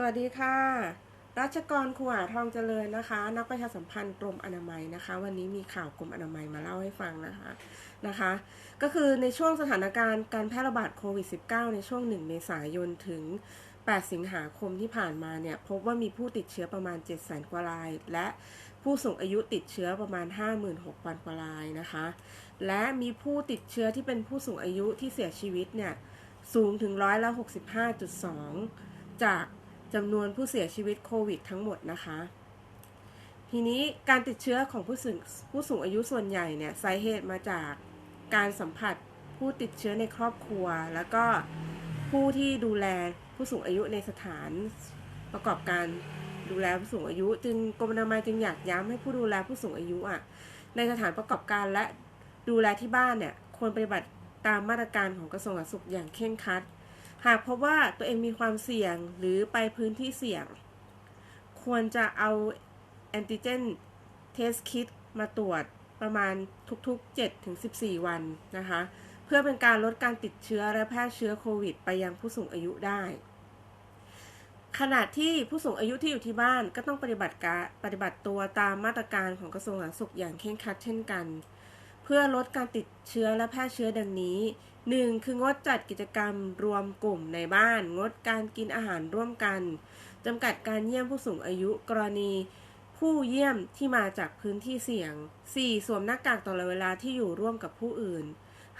สวัสดีค่ะ รัชกรขวาทองเจริญนะคะ นักประชาสัมพันธ์กรมอนามัยนะคะ วันนี้มีข่าวกรมอนามัยมาเล่าให้ฟังนะคะนะคะ ก็คือในช่วงสถานการณ์การแพร่ระบาดโควิด -19 ในช่วง 1 เมษายนถึง 8 สิงหาคมที่ผ่านมาเนี่ย พบว่ามีผู้ติดเชื้อประมาณ 7 0 0 0 0 0กว่าราย และผู้สูงอายุติดเชื้อประมาณ 56,000กว่ารายนะคะ และมีผู้ติดเชื้อที่เป็นผู้สูงอายุที่เสียชีวิตเนี่ยสูงถึงร้อยละ65.2 จาก จำนวนผู้เสียชีวิตโควิดทั้งหมดนะคะ ทีนี้การติดเชื้อของผู้สูงผู้สูงอายุส่วนใหญ่เนี่ยสาเหตุมาจากการสัมผัสผู้ติดเชื้อในครอบครัว แล้วก็ผู้ที่ดูแลผู้สูงอายุในสถานประกอบการดูแลผู้สูงอายุ จึงกรมอนามัยจึงอยากย้ำให้ผู้ดูแลผู้สูงอายุอะในสถานประกอบการและดูแลที่บ้านเนี่ยควรปฏิบัติตามมาตรการของกระทรวงสาธารณสุขอย่างเคร่งครัด หากพบว่าตัวเองมีความเสี่ยงหรือไปพื้นที่เสี่ยง ควรจะเอาแอนติเจนเทสคิดมาตรวจประมาณทุกๆ 7-14 วันนะคะ เพื่อเป็นการลดการติดเชื้อและแพร่เชื้อโควิด ไปยังผู้สูงอายุได้ ขณะที่ผู้สูงอายุที่อยู่ที่บ้านก็ต้องปฏิบัติการปฏิบัติตัวตามมาตรการของกระทรวงสาธารณสุขอย่างเคร่งครัดเช่นกัน เพื่อลดการติดเชื้อและแพร่เชื้อดังนี้ 1. คืองดจัดกิจกรรมรวมกลุ่มในบ้าน งดการกินอาหารร่วมกันจำกัดการเยี่ยมผู้สูงอายุกรณีผู้เยี่ยมที่มาจากพื้นที่เสี่ยง 4. สวมหน้ากากตลอดเวลาที่อยู่ร่วมกับผู้อื่น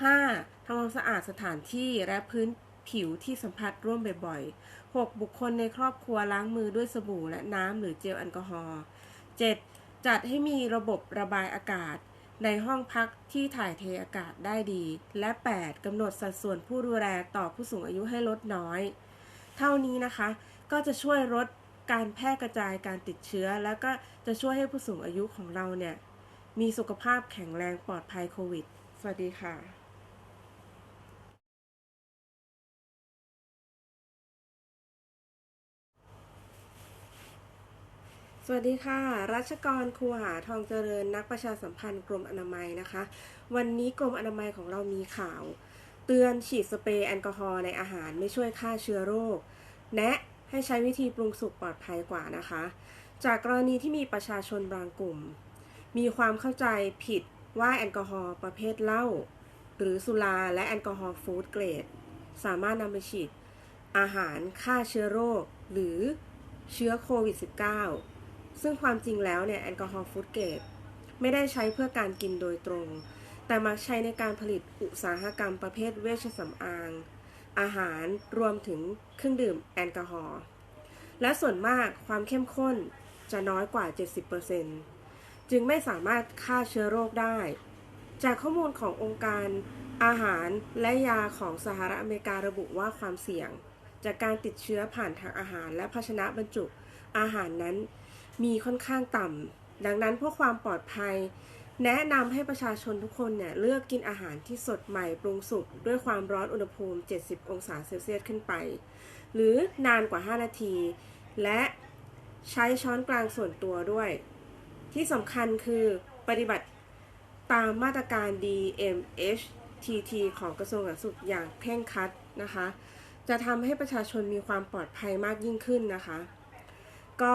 5. ทำความสะอาดสถานที่และพื้นผิวที่สัมผัสร่วมบ่อยๆ 6. บุคคลในครอบครัวล้างมือด้วยสบู่และน้ำหรือเจลแอลกอฮอล์ 7. จัดให้มีระบบระบายอากาศ ในห้องพักที่ถ่ายเทอากาศได้ดี และ 8. กำหนดสัดส่วนผู้ดูแลต่อผู้สูงอายุให้ลดน้อย เท่านี้นะคะ ก็จะช่วยลดการแพร่กระจายการติดเชื้อ แล้วก็จะช่วยให้ผู้สูงอายุของเราเนี่ย มีสุขภาพแข็งแรงปลอดภัยโควิด สวัสดีค่ะ สวัสดีค่ะ รัชกรครูหาทองเจริญนักประชาสัมพันธ์กรมอนามัยนะคะ วันนี้กรมอนามัยของเรามีข่าว เตือนฉีดสเปรย์แอลกอฮอล์ในอาหารไม่ช่วยฆ่าเชื้อโรค แนะให้ใช้วิธีปรุงสุกปลอดภัยกว่านะคะ จากกรณีที่มีประชาชนบางกลุ่ม มีความเข้าใจผิดว่าแอลกอฮอล์ประเภทเหล้าหรือสุราและแอลกอฮอล์ฟู้ดเกรด สามารถนำไปฉีดอาหารฆ่าเชื้อโรค หรือเชื้อโควิด -19 ซึ่งความจริงแล้วเนี่ยแอลกอฮอล์ฟูดเกรดไม่ได้ใช้เพื่อการกินโดยตรง แต่มักใช้ในการผลิตอุตสาหกรรมประเภทเวชสำอาง อาหารรวมถึงเครื่องดื่มแอลกอฮอล์และส่วนมากความเข้มข้นจะน้อยกว่า 70%จึงไม่สามารถฆ่าเชื้อโรคได้ จากข้อมูลขององค์การอาหารและยาของสหรัฐอเมริการะบุว่าความเสี่ยง จากการติดเชื้อผ่านทางอาหารและภาชนะบรรจุอาหารนั้น มีค่อนข้างต่ำดังนั้นเพื่อความปลอดภัย แนะนำให้ประชาชนทุกคนเนี่ยเลือกกินอาหารที่สดใหม่ปรุงสุกด้วยความร้อนอุณหภูมิ 70 องศาเซลเซียสขึ้นไป หรือนานกว่า 5 นาที และใช้ช้อนกลางส่วนตัวด้วย ที่สำคัญคือปฏิบัติตามมาตรการ DMHTT ของกระทรวงสาธารณสุขอย่างเคร่งครัดนะคะ จะทำให้ประชาชนมีความปลอดภัยมากยิ่งขึ้นนะคะ ก็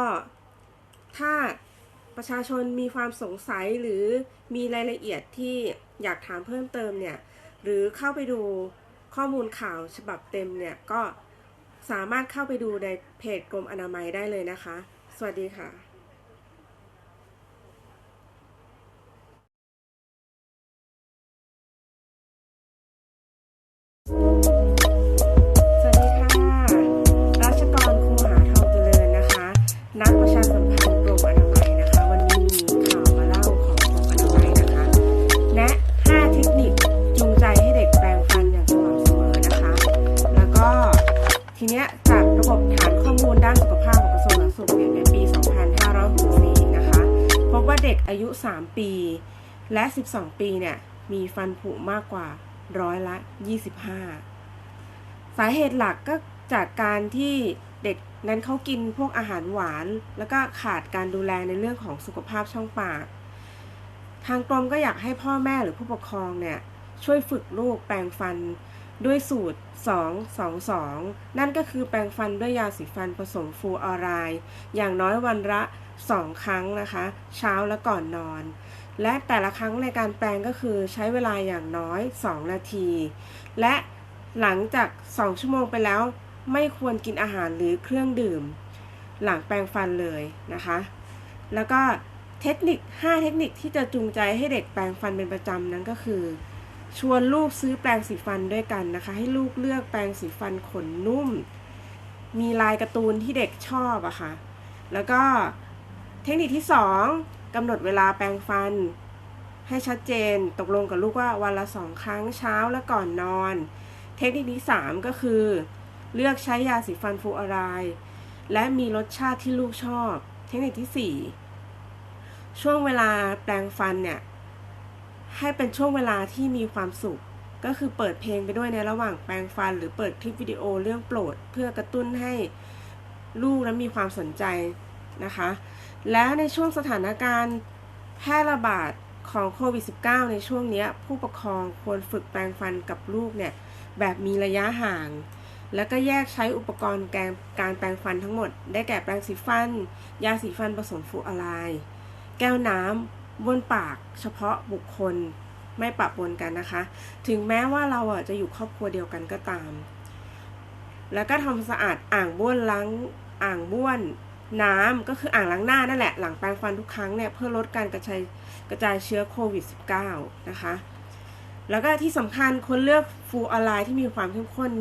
ถ้าประชาชนมีความสงสัยหรือมีรายละเอียดที่อยากถามเพิ่มเติมเนี่ย หรือเข้าไปดูข้อมูลข่าวฉบับเต็มเนี่ย ก็สามารถเข้าไปดูในเพจกรมอนามัยได้เลยนะคะ สวัสดีค่ะ และ 12 ปีเนี่ย มีฟันผุมากกว่าร้อยละ 25 สาเหตุหลักก็จากการที่เด็กนั้นเขากินพวกอาหารหวาน แล้วก็ขาดการดูแลในเรื่องของสุขภาพช่องปาก ทางกรมก็อยากให้พ่อแม่หรือผู้ปกครองเนี่ย ช่วยฝึกลูกแปรงฟันด้วยสูตร 222 นั่นก็คือแปรงฟันด้วยยาสีฟันผสมฟูออไรด์อย่างน้อยวันละ 2 ครั้งนะคะ เช้าและก่อนนอน และแต่ละครั้งในการแปรงก็คือใช้เวลาอย่างน้อย 2 นาที และหลังจาก 2 ชั่วโมงไปแล้ว ไม่ควรกินอาหารหรือเครื่องดื่ม หลังแปรงฟันเลยนะคะ แล้วก็เทคนิค 5 เทคนิคที่จะจูงใจให้เด็กแปรงฟันเป็นประจำนั้นก็คือ ชวนลูกซื้อแปรงสีฟันด้วยกันนะคะ ให้ลูกเลือกแปรงสีฟันขนนุ่ม มีลายการ์ตูนที่เด็กชอบอะค่ะ แล้วก็เทคนิคที่ 2 กำหนดเวลาแปรงฟัน ให้ชัดเจน ตกลงกับลูกว่าวันละสองครั้งเช้าและก่อนนอน เทคนิคที่ 3 ก็คือ เลือกใช้ยาสีฟันฟูออไรและมีรสชาติที่ลูกชอบ เทคนิคที่ 4 ช่วงเวลาแปรงฟันเนี่ย ให้เป็นช่วงเวลาที่มีความสุข ก็คือเปิดเพลงไปด้วยในระหว่างแปรงฟัน หรือเปิดคลิปวิดีโอเรื่องโปรด เพื่อกระตุ้นให้ลูกนั้นมีความสนใจนะคะ และในช่วงสถานการณ์แพร่ระบาดของโควิด -19 ในช่วงนี้ผู้ปกครองควรฝึกแปรงฟันกับลูกเนี่ยแบบมีระยะห่าง แล้วก็แยกใช้อุปกรณ์การการแปรงฟันทั้งหมด ได้แก่แปรงสีฟัน ยาสีฟันผสมฟูออไรแก้วน้ำบนปากเฉพาะบุคคลไม่ปะปนกันนะคะ ถึงแม้ว่าเราอะจะอยู่ครอบครัวเดียวกันก็ตาม แล้วก็ทำสะอาดอ่างบ้วนล้างอ่างบ้วน น้ำก็คืออ่างล้างหน้านั่นแหละหลังแปรงฟันทุกครั้งเนี่ยเพื่อลดการกระจายกระจายเชื้อโควิด -19 นะคะ แล้วก็ที่สำคัญควรเลือกฟูออไรด์ที่มีความเข้มข้น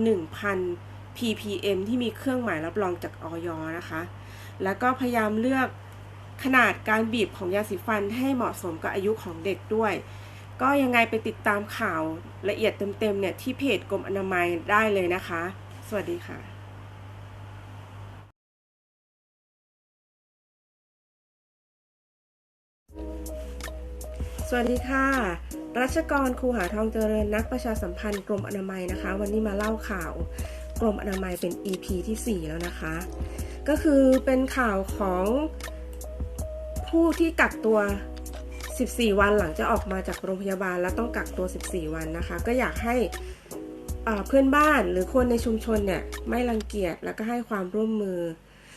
1,000 ppm ที่มีเครื่องหมายรับรองจากออยนะคะ แล้วก็พยายามเลือกขนาดการบีบของยาสีฟันให้เหมาะสมกับอายุของเด็กด้วย ก็ยังไงไปติดตามข่าวละเอียดเต็มๆเนี่ยที่เพจกรมอนามัยได้เลยนะคะ สวัสดีค่ะ วัสดีค่ะ รัชกรครูหาทองเจริญนักประชาสัมพันธ์กรมอนามัยนะคะ วันนี้มาเล่าข่าวกรมอนามัยเป็น EP ที่ 4 แล้วนะคะ ก็คือเป็นข่าวของผู้ที่กักตัว 14 วันหลังจะออกมาจากโรงพยาบาลแล้วต้องกักตัว 14 วันนะคะ ก็อยากให้เพื่อนบ้านหรือคนในชุมชนเนี่ยไม่รังเกียจแล้วก็ให้ความร่วมมือ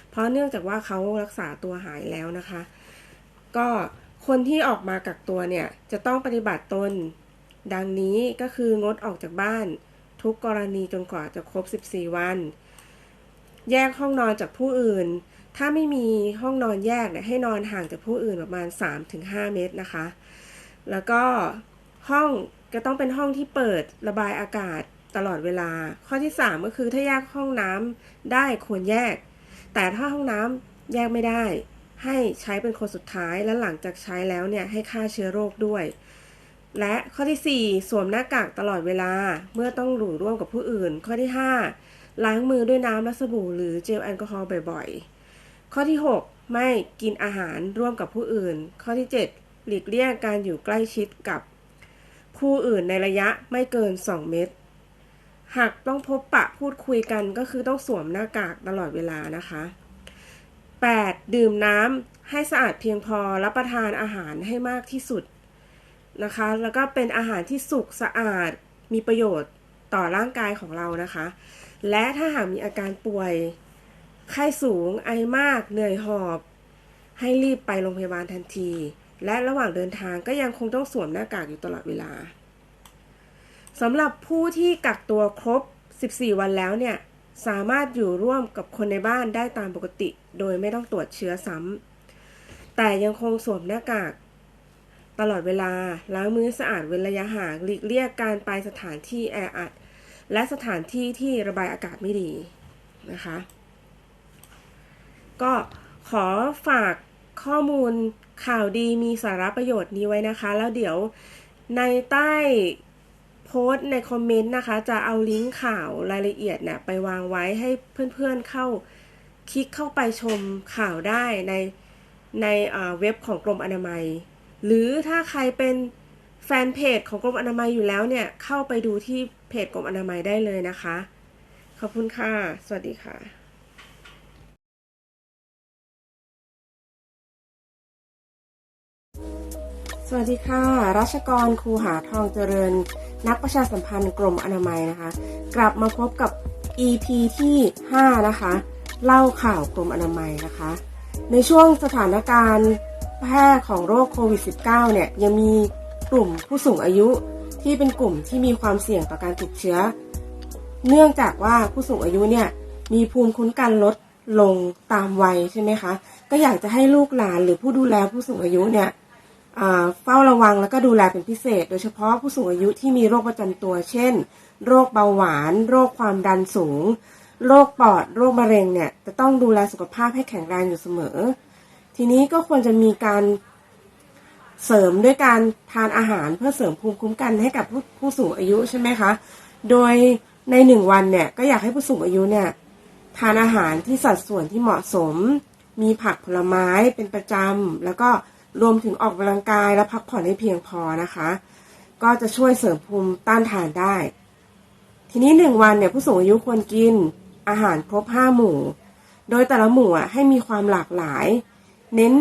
เพราะเนื่องจากว่าเขารักษาตัวหายแล้วนะคะ ก็ คนที่ออกมากักตัวเนี่ยจะต้องปฏิบัติตน ดังนี้ก็คืองดออกจากบ้าน ทุกกรณีจนกว่าจะครบ 14 วัน แยกห้องนอนจากผู้อื่น ถ้าไม่มีห้องนอนแยกเนี่ยให้นอนห่างจากผู้อื่นประมาณ 3-5 เมตรนะคะ แล้วก็ห้องก็ต้องเป็นห้องที่เปิดระบายอากาศตลอดเวลา ข้อที่ 3 ก็คือถ้าแยกห้องน้ำได้ควรแยก แต่ถ้าห้องน้ำแยกไม่ได้ ให้ใช้เป็นคนสุดท้ายและหลังจากใช้แล้วเนี่ยให้ฆ่าเชื้อโรคด้วย และข้อที่ 4 สวมหน้ากากตลอดเวลาเมื่อต้องอยู่ร่วมกับผู้อื่น ข้อที่ 5 ล้างมือด้วยน้ำและสบู่หรือเจลแอลกอฮอล์บ่อยๆ ข้อที่ 6 ไม่กินอาหารร่วมกับผู้อื่น ข้อที่ 7 หลีกเลี่ยงการอยู่ใกล้ชิดกับผู้อื่นในระยะไม่เกิน 2 เมตร หากต้องพบปะพูดคุยกันก็คือต้องสวมหน้ากากตลอดเวลานะคะ 8. ดื่มน้ำให้สะอาดเพียงพอรับประทานอาหารให้มากที่สุดนะคะ แล้วก็เป็นอาหารที่สุกสะอาดมีประโยชน์ต่อร่างกายของเรานะคะ และถ้าหากมีอาการป่วย ไข้สูง ไอมาก เหนื่อยหอบ ให้รีบไปโรงพยาบาลทันที และระหว่างเดินทางก็ยังคงต้องสวมหน้ากากอยู่ตลอดเวลาสำหรับผู้ที่กักตัวครบ 14 วันแล้วเนี่ย สามารถอยู่ร่วมกับคนในบ้านได้ตามปกติ โดยไม่ต้องตรวจเชื้อซ้ำ แต่ยังคงสวมหน้ากาก ตลอดเวลา ล้างมือสะอาดเว้นระยะห่าง หลีกเลี่ยงการไปสถานที่แออัด และสถานที่ที่ระบายอากาศไม่ดีนะคะ ก็ขอฝากข้อมูลข่าวดีมีสาระประโยชน์นี้ไว้นะคะ แล้วเดี๋ยวในใต้ โพสต์ในคอมเมนต์นะคะ จะเอาลิงก์ข่าวรายละเอียดเนี่ยไปวางไว้ให้เพื่อนๆเข้าคลิกเข้าไปชมข่าวได้ในในเว็บของกรมอนามัย หรือถ้าใครเป็นแฟนเพจของกรมอนามัยอยู่แล้วเนี่ย เข้าไปดูที่เพจกรมอนามัยได้เลยนะคะ ขอบคุณค่ะ สวัสดีค่ะสวัสดีค่ะ รัชกร ครูหาทองเจริญ นักประชาสัมพันธ์กรมอนามัยนะคะ กลับมาพบกับ EP ที่ 5 นะคะ เล่าข่าวกรมอนามัยนะคะ ในช่วงสถานการณ์แพร่ของโรคโควิด -19 เนี่ยยังมีกลุ่มผู้สูงอายุที่เป็นกลุ่มที่มีความเสี่ยงต่อการติดเชื้อ เนื่องจากว่าผู้สูงอายุเนี่ยมีภูมิคุ้มกันลดลงตามวัยใช่ไหมคะ ก็อยากจะให้ลูกหลานหรือผู้ดูแลผู้สูงอายุเนี่ย เฝ้าระวังแล้วก็ดูแลเป็นพิเศษ โดยเฉพาะผู้สูงอายุที่มีโรคประจำตัว เช่น โรคเบาหวาน โรคความดันสูง โรคปอด โรคมะเร็งเนี่ย จะต้องดูแลสุขภาพให้แข็งแรงอยู่เสมอ ทีนี้ก็ควรจะมีการเสริมด้วยการทานอาหารเพื่อเสริมภูมิคุ้มกันให้กับผู้ผู้สูงอายุใช่ไหมคะ โดยในหนึ่งวันเนี่ยก็อยากให้ผู้สูงอายุเนี่ยทานอาหารที่สัดส่วนที่เหมาะสม มีผักผลไม้เป็นประจำแล้วก็ รวมถึงออกกำลังกายและพักผ่อนให้เพียงพอนะคะ ก็จะช่วยเสริมภูมิต้านทานได้ ทีนี้หนึ่งวันเนี่ยผู้สูงอายุควรกินอาหารครบห้าหมู่ โดยแต่ละหมู่อะให้มีความหลากหลาย เน้น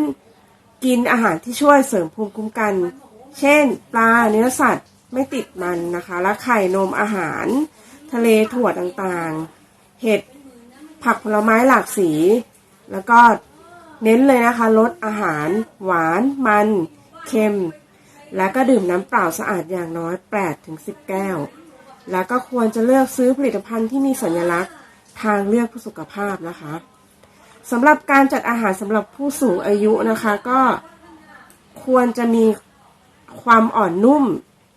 กินอาหารที่ช่วยเสริมภูมิคุ้มกัน เช่น ปลาเนื้อสัตว์ไม่ติดมันนะคะ และไข่นมอาหาร ทะเลถั่วต่างๆ เห็ดผักผลไม้หลากสี แล้วก็ เน้นเลยนะคะลดอาหาร หวาน มัน เค็ม แล้วก็ดื่มน้ำเปล่าสะอาดอย่างน้อย8ถึง10 แก้ว แล้วก็ควรจะเลือกซื้อผลิตภัณฑ์ที่มีสัญลักษณ์ทางเลือกเพื่อสุขภาพนะคะสำหรับการจัดอาหารสำหรับผู้สูงอายุนะคะ ก็ควรจะมีความอ่อนนุ่ม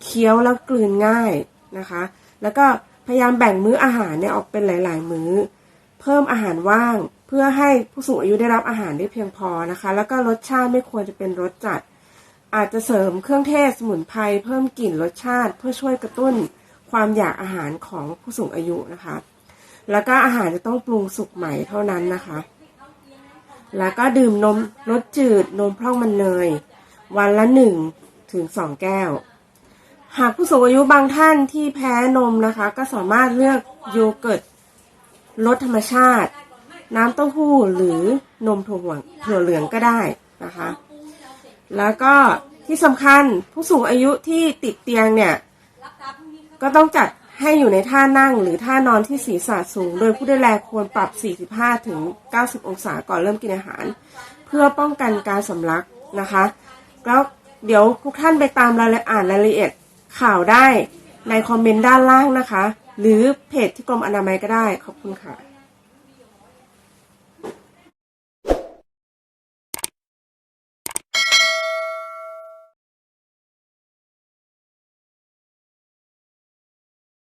เคี้ยวแล้วกลืนง่ายนะคะ แล้วก็พยายามแบ่งมื้ออาหารเนี่ยออกเป็นหลาย ๆ มื้อ เพิ่มอาหารว่าง เพื่อให้ผู้สูงอายุได้รับอาหารได้เพียงพอนะคะ แล้วก็รสชาติไม่ควรจะเป็นรสจัด อาจจะเสริมเครื่องเทศสมุนไพรเพิ่มกลิ่นรสชาติ เพื่อช่วยกระตุ้นความอยากอาหารของผู้สูงอายุนะคะ แล้วก็อาหารจะต้องปรุงสุกใหม่เท่านั้นนะคะ แล้วก็ดื่มนมรสจืดนมพร่องมันเนย วันละหนึ่งถึงสองแก้ว หากผู้สูงอายุบางท่านที่แพ้นมนะคะ ก็สามารถเลือกโยเกิร์ตรสธรรมชาติ น้ำเต้าหู้หรือนมถั่วเหลืองถั่วเหลืองก็ได้นะคะ แล้วก็ที่สำคัญผู้สูงอายุที่ติดเตียงเนี่ย ก็ต้องจัดให้อยู่ในท่านั่งหรือท่านอนที่ศีรษะสูง โดยผู้ดูแลควรปรับ 45 ถึง 90 องศาก่อนเริ่มกินอาหาร เพื่อป้องกันการสำลักนะคะ แล้วเดี๋ยวทุกท่านไปตามรายละอ่านรายละเอียดข่าวได้ในคอมเมนต์ด้านล่างนะคะ หรือเพจที่กรมอนามัยก็ได้ ขอบคุณค่ะ